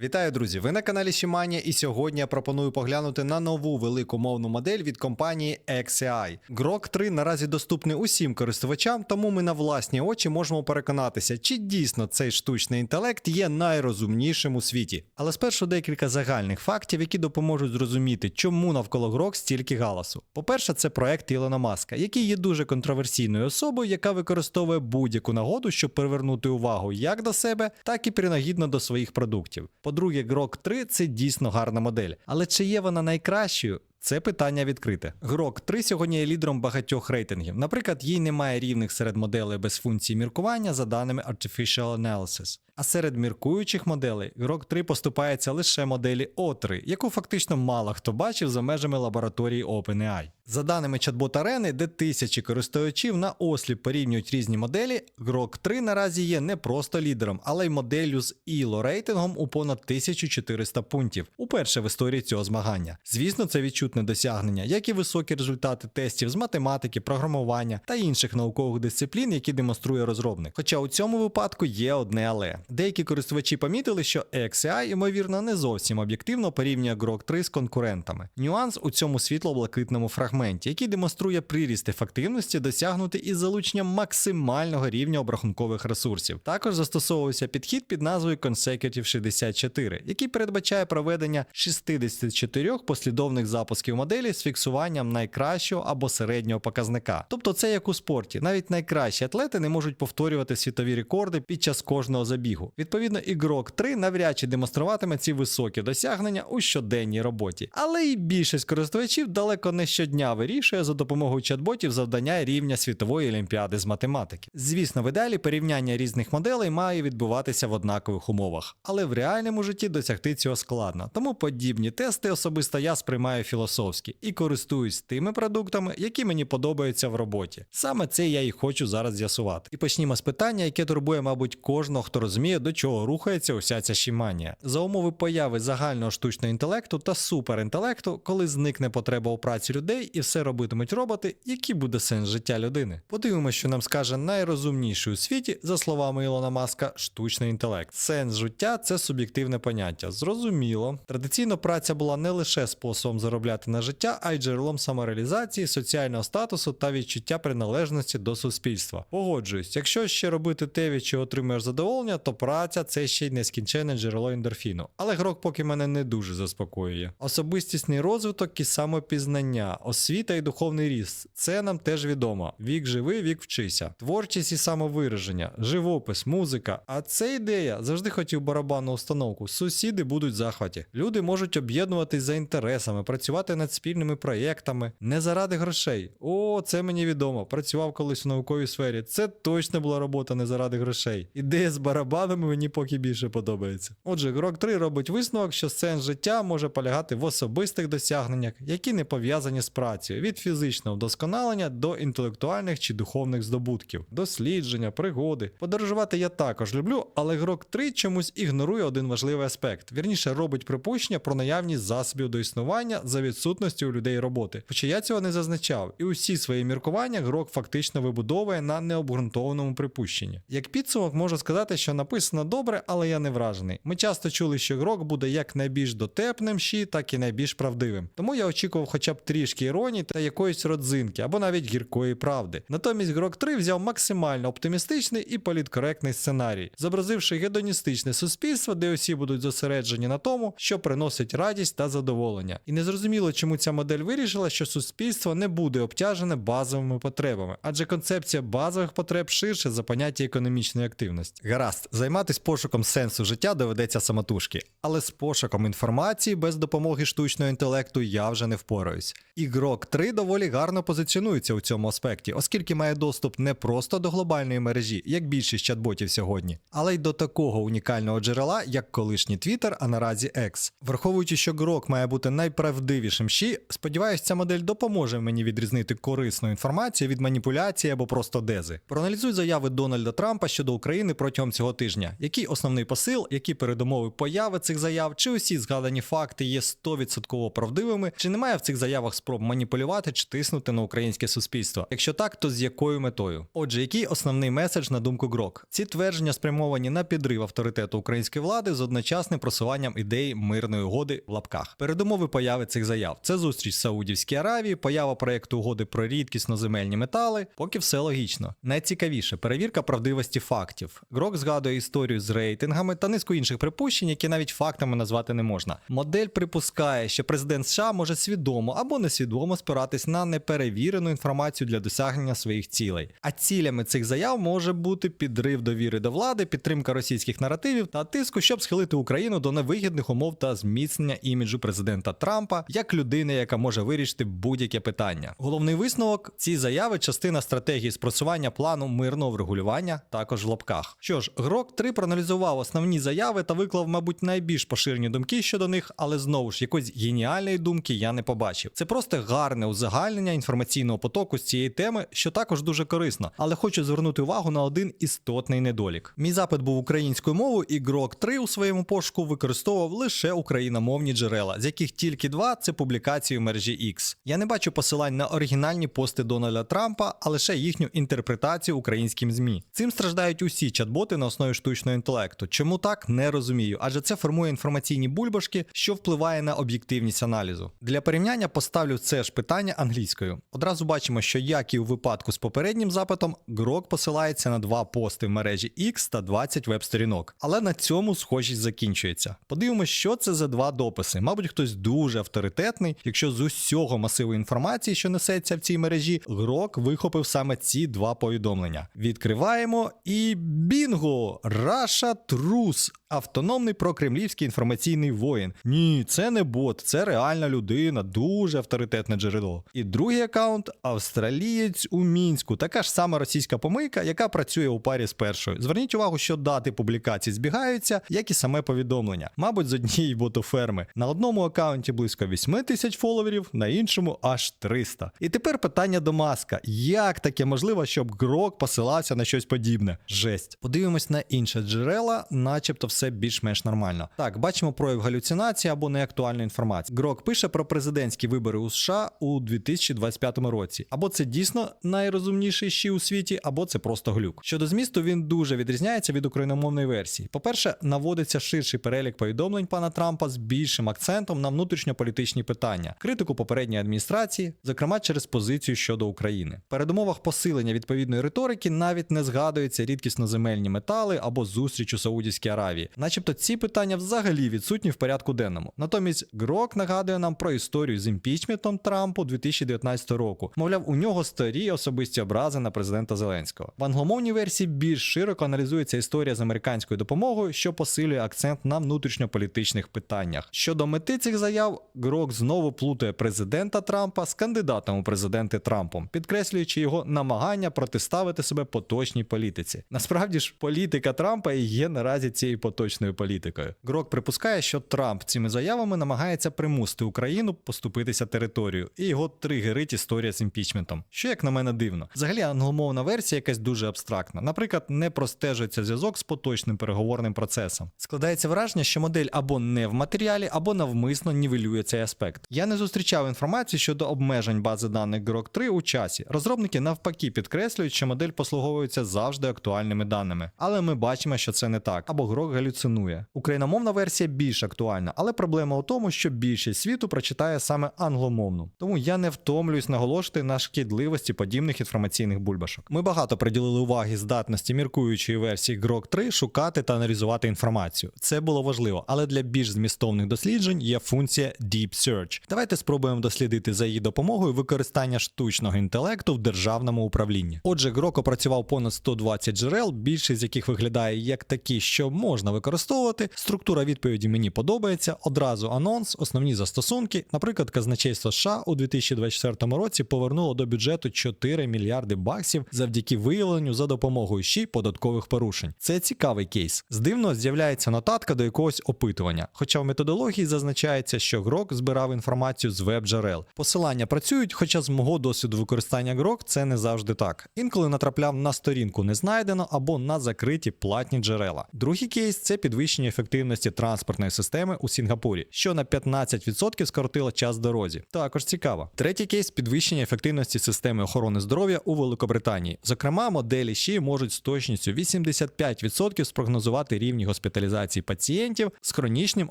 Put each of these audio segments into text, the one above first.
Вітаю, друзі! Ви на каналі Shimania і сьогодні я пропоную поглянути на нову велику мовну модель від компанії XAI. Grok 3 наразі доступний усім користувачам, тому ми на власні очі можемо переконатися, чи дійсно цей штучний інтелект є найрозумнішим у світі. Але спершу декілька загальних фактів, які допоможуть зрозуміти, чому навколо Grok стільки галасу. По-перше, це проект Ілона Маска, який є дуже контроверсійною особою, яка використовує будь-яку нагоду, щоб привернути увагу як до себе, так і принагідно до своїх продуктів. По-друге, Grok 3 це дійсно гарна модель. Але чи є вона найкращою? Це питання відкрите. Grok 3 сьогодні є лідером багатьох рейтингів. Наприклад, їй немає рівних серед моделей без функції міркування за даними Artificial Analysis. А серед міркуючих моделей Grok 3 поступається лише моделі O3, яку фактично мало хто бачив за межами лабораторії OpenAI. За даними чат-бот арени, де тисячі користувачів на осліп порівнюють різні моделі, Grok 3 наразі є не просто лідером, але й моделлю з ІЛО рейтингом у понад 1400 пунктів. Уперше в історії цього змагання. Звісно, це відчутне досягнення, як і високі результати тестів з математики, програмування та інших наукових дисциплін, які демонструє розробник. Хоча у цьому випадку є одне але. Деякі користувачі помітили, що XAI, ймовірно, не зовсім об'єктивно порівнює Grok 3 з конкурентами. Нюанс у цьому світло-блакитному фрагменті, який демонструє приріст ефективності, досягнути із залученням максимального рівня обрахункових ресурсів. Також застосовувався підхід під назвою Consecutive 64, який передбачає проведення 64 послідовних запусків моделі з фіксуванням найкращого або середнього показника. Тобто це як у спорті. Навіть найкращі атлети не можуть повторювати світові рекорди під час кожного забігу. Відповідно, ігрок 3 навряд чи демонструватиме ці високі досягнення у щоденній роботі. Але і більшість користувачів далеко не щодня вирішує за допомогою чат-ботів завдання рівня світової олімпіади з математики. Звісно, в ідеалі порівняння різних моделей має відбуватися в однакових умовах, але в реальному житті досягти цього складно. Тому подібні тести особисто я сприймаю філософськи і користуюсь тими продуктами, які мені подобаються в роботі. Саме це я і хочу зараз з'ясувати. І почнімо з питання, яке турбує, мабуть, кожного, хто розуміє, до чого рухається уся ця шіманія. За умови появи загального штучного інтелекту та суперінтелекту, коли зникне потреба у праці людей і все робитимуть роботи, який буде сенс життя людини? Подивимося, що нам скаже найрозумніший у світі, за словами Ілона Маска, штучний інтелект. Сенс життя це суб'єктивне поняття. Зрозуміло. Традиційно праця була не лише способом заробляти на життя, а й джерелом самореалізації, соціального статусу та відчуття приналежності до суспільства. Погоджуюсь, якщо ще робити те, від чого отримуєш задоволення, то праця це ще й нескінченне джерело ендорфіну. Але грок поки мене не дуже заспокоює. Особистісний розвиток і самопізнання, освіта і духовний ріст це нам теж відомо. Вік живи, вік вчися. Творчість і самовираження, живопис, музика. А це ідея завжди хотів барабанну установку. Сусіди будуть в захваті. Люди можуть об'єднуватись за інтересами, працювати над спільними проєктами, не заради грошей. О, це мені відомо. Працював колись у науковій сфері. Це точно була робота не заради грошей. Ідея з барабанами мені поки більше подобається. Отже, Grok 3 робить висновок, що сенс життя може полягати в особистих досягненнях, які не пов'язані з працею, від фізичного вдосконалення до інтелектуальних чи духовних здобутків, дослідження, пригоди. Подорожувати я також люблю, але Grok 3 чомусь ігнорує один важливий аспект. Вірніше робить припущення про наявність засобів до існування за відсутності у людей роботи. Хоча я цього не зазначав, і усі свої міркування Grok фактично вибудовує на необґрунтованому припущенні. Як підсумок можу сказати, що написано добре, але я не вражений. Ми часто чули, що Grok буде як найбільш дотепним щі, так і найбільш правдивим. Тому я очікував хоча б трішки іронії та якоїсь родзинки або навіть гіркої правди. Натомість Grok 3 взяв максимально оптимістичний і політкоректний сценарій, зобразивши гедоністичне суспільство, де усі будуть зосереджені на тому, що приносить радість та задоволення. І незрозуміло, чому ця модель вирішила, що суспільство не буде обтяжене базовими потребами, адже концепція базових потреб ширше за поняття економічної активності. Гаразд, займатися пошуком сенсу життя доведеться самотужки, але з пошуком інформації без допомоги штучного інтелекту я вже не впораюсь. І Grok 3 доволі гарно позиціонується у цьому аспекті, оскільки має доступ не просто до глобальної мережі, як більшість чат-ботів сьогодні, але й до такого унікального джерела, як колишній Twitter, а наразі X. Враховуючи, що Grok має бути найправдивішим щі, сподіваюся, ця модель допоможе мені відрізнити корисну інформацію від маніпуляції або просто дези. Проаналізуй заяви Дональда Трампа щодо України протягом цього тижня. Який основний посил, які передумови появи цих заяв, чи усі згадані факти є 100% правдивими, чи немає в цих заявах спроб маніпулювати чи тиснути на українське суспільство. Якщо так, то з якою метою? Отже, який основний меседж на думку Грок? Ці твердження спрямовані на підрив авторитету української влади з одночасним просуванням ідеї мирної угоди в лапках. Передумови появи цих заяв це зустріч в Саудівській Аравії, поява проекту угоди про рідкісно земельні метали. Поки все логічно. Найцікавіше перевірка правдивості фактів. Грок згадує історію з рейтингами та низку інших припущень, які навіть фактами назвати не можна. Модель припускає, що президент США може свідомо або несвідомо спиратись на неперевірену інформацію для досягнення своїх цілей. А цілями цих заяв може бути підрив довіри до влади, підтримка російських наративів та тиску, щоб схилити Україну до невигідних умов та зміцнення іміджу президента Трампа як людини, яка може вирішити будь-яке питання. Головний висновок: ці заяви частина стратегії спросування плану мирного врегулювання, також в лапках. Що ж, Грок 3 проаналізував основні заяви та виклав, мабуть, найбільш поширені думки щодо них, але знову ж якоїсь геніальної думки я не побачив. Це просто гарне узагальнення інформаційного потоку з цієї теми, що також дуже корисно, але хочу звернути увагу на один істотний недолік. Мій запит був українською мовою, і Грок 3 у своєму пошуку використовував лише україномовні джерела, з яких тільки два це публікації в мережі X. Я не бачу посилань на оригінальні пости Дональда Трампа, а лише їхню інтерпретацію українським ЗМІ. Цим страждають усі чат-боти на основі штучного інтелекту. Чому так не розумію, адже це формує інформаційні бульбашки, що впливає на об'єктивність аналізу. Для порівняння поставлю це ж питання англійською. Одразу бачимо, що як і у випадку з попереднім запитом, Грок посилається на два пости в мережі X та 20 веб-сторінок. Але на цьому схожість закінчується. Подивимось, що це за два дописи. Мабуть, хтось дуже авторитетний, якщо з усього масиву інформації, що несеться в цій мережі, Грок вихопив саме ці два повідомлення. Відкриваємо і бінго! Раша Трус. Автономний прокремлівський інформаційний воїн. Ні, це не бот, це реальна людина, дуже авторитетне джерело. І другий аккаунт австралієць у мінську. Така ж сама російська помийка, яка працює у парі з першою. Зверніть увагу, що дати публікацій збігаються, як і саме повідомлення. Мабуть, з однієї ботоферми. На одному аккаунті близько 8 тисяч фоловерів, на іншому аж 300. І тепер питання до маска: як таке можливо, щоб Грок посилався на щось подібне? Жесть. Подивимось на інші джерела, начебто все більш-менш нормально. Так, бачимо прояв галюцинації або неактуальної інформації. Грок пише про президентські вибори у США у 2025 році. Або це дійсно найрозумніший щі у світі, або це просто глюк. Щодо змісту, він дуже відрізняється від україномовної версії. По-перше, наводиться ширший перелік повідомлень пана Трампа з більшим акцентом на внутрішньополітичні питання, критику попередньої адміністрації, зокрема через позицію щодо України. Передумовах посилення відповідної риторики навіть не згадуються рідкісноземельні метали або зустріч у Саудівській Аравії, начебто ці питання взагалі відсутні в порядку денному. Натомість Грок нагадує нам про історію з імпічментом Трампу 2019 року. Мовляв, у нього старі особисті образи на президента Зеленського. В англомовній версії більш широко аналізується історія з американською допомогою, що посилює акцент на внутрішньополітичних питаннях. Щодо мети цих заяв, Грок знову плутає президента Трампа з кандидатом у президенти Трампом, підкреслюючи його намагання протиставити себе поточній політиці. Насправді ж, політика Трампа є наразі цією поточною політикою. Грок припускає, що Трамп цими заявами намагається примусити Україну поступитися територію, і його тригерить історія з імпічментом. Що як на мене дивно. Взагалі англомовна версія якась дуже абстрактна. Наприклад, не простежується зв'язок з поточним переговорним процесом. Складається враження, що модель або не в матеріалі, або навмисно нівелює цей аспект. Я не зустрічав інформації щодо обмежень бази даних Grok 3 у часі. Розробники навпаки підкреслюють, що модель послуговується завжди актуальними даними. Але ми бачимо, що це не так, або Grok галюцинує. Україномовна версія більш актуальна, але проблема у тому, що більшість світу прочитає саме англомовну. Тому я не втомлююсь наголошувати на шкідливості подібних інформаційних бульбашок. Ми багато приділили уваги здатності міркуючої версії Grok 3 шукати та аналізувати інформацію. Це було важливо, але для більш змістовних досліджень є функція Deep Search. Давайте спробуємо дослідити за її допомогою використання штучного інтелекту в державному управлінні. Отже, Grok опрацював понад 120 джерел, більшість з яких виглядає як такі, що можна використовувати. Структура відповіді мені подобається. Одразу анонс, основні застосунки. Наприклад, казначейство США у 2024 році повернуло до бюджету 4 мільярди баксів завдяки виявленню за допомогою ще податкових порушень. Це цікавий кейс. З дивно з'являється нотатка до якогось опитування. Хоча в методології зазначається, що Грок збирав інформацію з веб-джерел. Посилання працюють, хоча з мого досвіду використання Грок це не завжди так. Інколи натрапляв на сторінку не знайдено або на закриті платні джерела. Другий кейс це підвищення ефективності транспортної системи у Сінгапурі, що на 15% скоротило час дорозі. Також цікаво. Третій кейс підвищення ефективності системи охорони здоров'я у Великобританії. Зокрема, моделі ЩІ можуть з точністю 85% спрогнозувати рівні госпіталізації пацієнтів з хронічним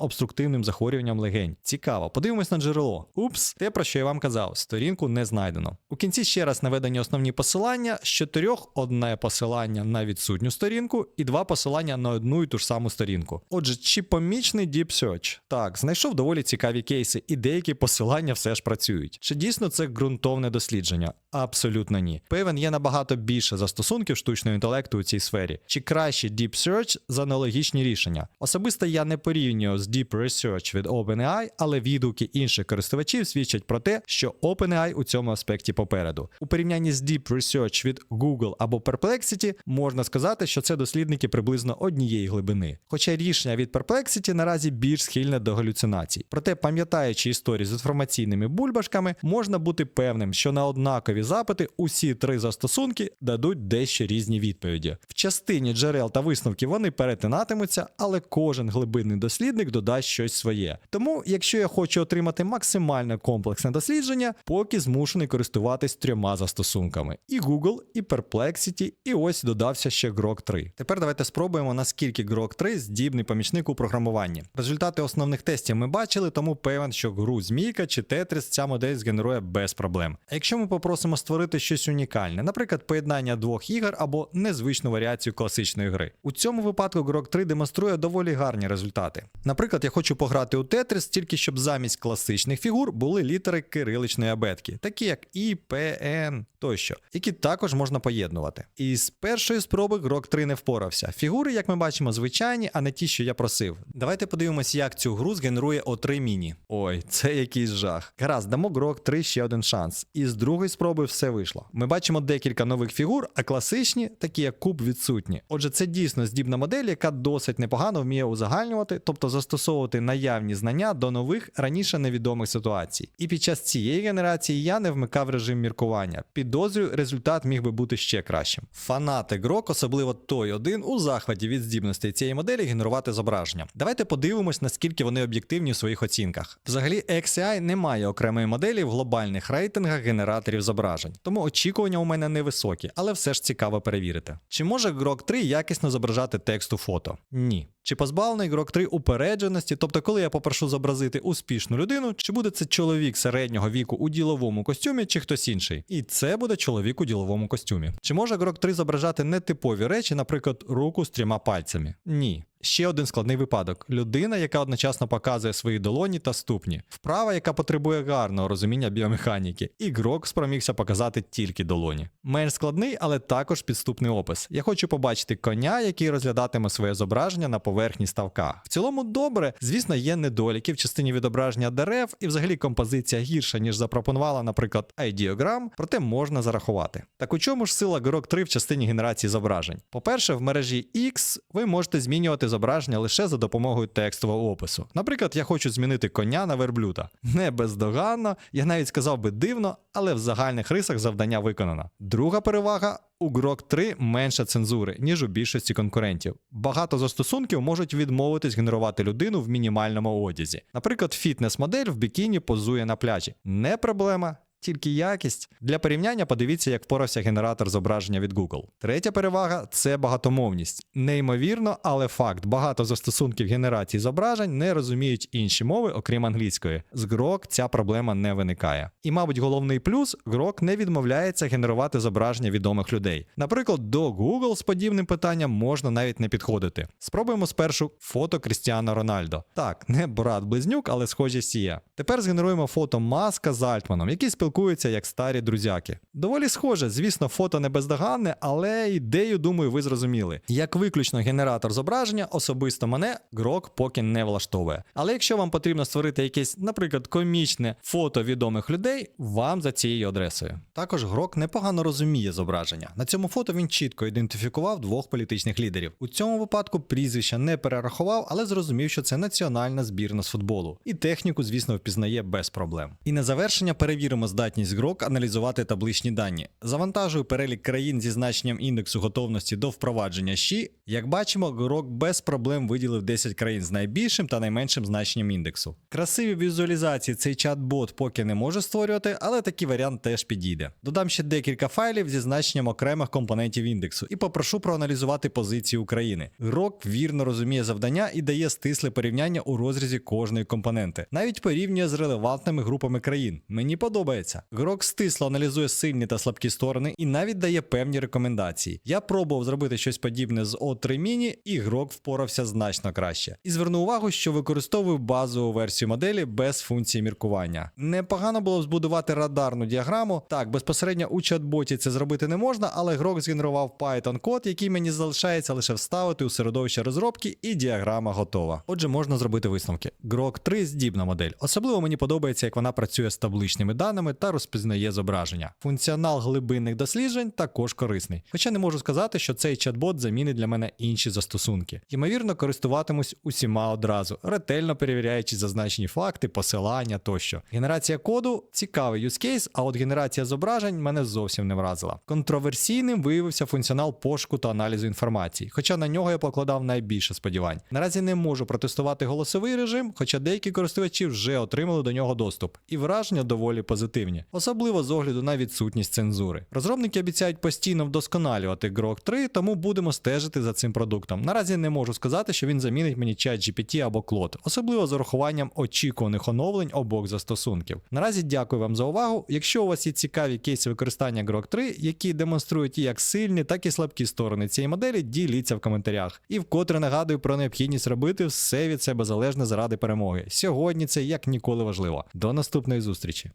обструктивним захворюванням легень. Цікаво, подивимось на джерело. Упс, те про що я вам казав, сторінку не знайдено. У кінці ще раз наведені основні посилання. З чотирьох одне посилання на відсутню сторінку і два посилання на одну і ту ж саму сторінку. Отже, чи помічний Deep Search? Так, знайшов доволі цікаві кейси, і деякі посилання все ж працюють. Чи дійсно це ґрунтовне дослідження? Абсолютно ні. Певен є набагато більше застосунків штучного інтелекту у цій сфері. Чи краще Deep Search за аналогічні рішення? Особисто я не порівнюю з Deep Research від OpenAI, але відгуки інших користувачів свідчать про те, що OpenAI у цьому аспекті попереду. У порівнянні з Deep Research від Google або Perplexity можна сказати, що це дослідники приблизно однієї глибини. Хоча рішення від Perplexity наразі більш схильне до галюцинацій. Проте, пам'ятаючи історію з інформаційними бульбашками, можна бути певним, що на однакові запити усі три застосунки дадуть дещо різні відповіді. В частині джерел та висновків вони перетинатимуться, але кожен глибинний дослідник додасть щось своє. Тому, якщо я хочу отримати максимально комплексне дослідження, поки змушений користуватись трьома застосунками: і Google, і Perplexity, і ось додався ще Grok 3. Тепер давайте спробуємо, наскільки Grok 3 здібний помічник у програмуванні. Результати основних тестів ми бачили, тому певен, що гру Змійка чи Tetris ця модель згенерує без проблем. А якщо ми попросимо створити щось унікальне, наприклад, поєднання двох ігор або незвичну варіацію класичної гри. У цьому випадку Grok 3 демонструє доволі гарні результати. Наприклад, я хочу пограти у Tetris, тільки щоб замість класичних фігур були літери кириличної абетки, такі як І, П, Н тощо, які також можна поєднувати. І з першої спроби Grok 3 не впорався. Фігури, як ми бачимо, звичайні, а не ті, що я просив. Давайте подивимось, як цю гру згенерує O3 Mini. Ой, це якийсь жах. Гаразд, дамо Grok 3 ще один шанс. І з другої спроби все вийшло. Ми бачимо декілька нових фігур, а класичні, такі як куб, відсутні. Отже, це дійсно здібна модель, яка досить непогано вміє узагальнювати, тобто застосовувати наявні знання до нових раніше невідомих ситуацій. І під час цієї генерації я не вмикав режим міркування. Підозрюю, результат міг би бути ще кращим. Фанати Grok, особливо той один, у захваті від здібностей цієї моделі генерувати зображення. Давайте подивимось, наскільки вони об'єктивні в своїх оцінках. Взагалі, XAI не має окремої моделі в глобальних рейтингах генераторів зображень, тому очікування у мене невисокі, але все ж цікаво перевірити. Чи може Grok 3 якісно зображати текст у фото? Ні. Чи позбавлений Grok 3 упередженості, тобто, коли я попрошу зобразити успішну людину, чи буде це чоловік середнього віку у діловому костюмі, чи хтось інший? І це буде чоловік у діловому костюмі. Чи може Grok 3 зображати нетипові речі, наприклад, руку з трьома пальцями? Ні. Ще один складний випадок: людина, яка одночасно показує свої долоні та ступні, вправа, яка потребує гарного розуміння біомеханіки, і Грок спромігся показати тільки долоні. Менш складний, але також підступний опис. Я хочу побачити коня, який розглядатиме своє зображення на поверхні ставка. В цілому добре, звісно, є недоліки в частині відображення дерев, і взагалі композиція гірша, ніж запропонувала, наприклад, Ideogram, проте можна зарахувати. Так у чому ж сила Grok 3 в частині генерації зображень? По-перше, в мережі X ви можете змінювати зображення лише за допомогою текстового опису. Наприклад, я хочу змінити коня на верблюда. Не бездоганно, я навіть сказав би дивно, але в загальних рисах завдання виконано. Друга перевага. У Grok 3 менше цензури, ніж у більшості конкурентів. Багато застосунків можуть відмовитись генерувати людину в мінімальному одязі. Наприклад, фітнес-модель в бікіні позує на пляжі. Не проблема. Тільки якість. Для порівняння подивіться, як впорався генератор зображення від Google. Третя перевага це багатомовність. Неймовірно, але факт: багато застосунків генерації зображень не розуміють інші мови, окрім англійської. З Grok ця проблема не виникає. І, мабуть, головний плюс Grok не відмовляється генерувати зображення відомих людей. Наприклад, до Google з подібним питанням можна навіть не підходити. Спробуємо спершу фото Крістіана Рональдо. Так, не брат близнюк, але схожість є. Тепер згенеруємо фото Маска з Альтманом, які спілкуються як старі друзяки. Доволі схоже, звісно, фото не бездоганне, але ідею, думаю, ви зрозуміли. Як виключно генератор зображення, особисто мене Grok поки не влаштовує. Але якщо вам потрібно створити якесь, наприклад, комічне фото відомих людей, вам за цією адресою. Також Grok непогано розуміє зображення. На цьому фото він чітко ідентифікував двох політичних лідерів. У цьому випадку прізвища не перерахував, але зрозумів, що це національна збірна з футболу. І техніку, звісно, впізнає без проблем. І на завершення перевіримо здатність GROK аналізувати табличні дані. Завантажую перелік країн зі значенням індексу готовності до впровадження ЩІ. Як бачимо, GROK без проблем виділив 10 країн з найбільшим та найменшим значенням індексу. Красиві візуалізації цей чат-бот поки не може створювати, але такий варіант теж підійде. Додам ще декілька файлів зі значенням окремих компонентів індексу і попрошу проаналізувати позиції України. GROK вірно розуміє завдання і дає стисле порівняння у розрізі кожної компоненти, навіть порівнює з релевантними групами країн. Мені подобається. GROK стисло аналізує сильні та слабкі сторони і навіть дає певні рекомендації. Я пробував зробити щось подібне з O3 Mini, і GROK впорався значно краще. І зверну увагу, що використовую базову версію моделі без функції міркування. Непогано було збудувати радарну діаграму. Так, безпосередньо у чат-боті це зробити не можна, але GROK згенерував Python код, який мені залишається лише вставити у середовище розробки, і діаграма готова. Отже, можна зробити висновки. GROK 3 здібна модель. Особливо мені подобається, як вона працює з табличними даними та розпізнає зображення. Функціонал глибинних досліджень також корисний. Хоча не можу сказати, що цей чат-бот замінить для мене інші застосунки. Ймовірно, користуватимусь усіма одразу, ретельно перевіряючи зазначені факти, посилання тощо. Генерація коду цікавий case, а от генерація зображень мене зовсім не вразила. Контроверсійним виявився функціонал пошуку та аналізу інформації, хоча на нього я покладав найбільше сподівань. Наразі не можу протестувати голосовий режим, хоча деякі користувачі вже отримали до нього доступ, і враження доволі позитивні, особливо з огляду на відсутність цензури. Розробники обіцяють постійно вдосконалювати GROK 3, тому будемо стежити за цим продуктом. Наразі не можу сказати, що він замінить мені чат GPT або Claude, особливо з урахуванням очікуваних оновлень обох застосунків. Наразі дякую вам за увагу. Якщо у вас є цікаві кейси використання GROK 3, які демонструють як сильні, так і слабкі сторони цієї моделі, діліться в коментарях. І вкотре нагадую про необхідність робити все від себе залежне заради перемоги. Сьогодні це як ніколи важливо. До наступної зустрічі.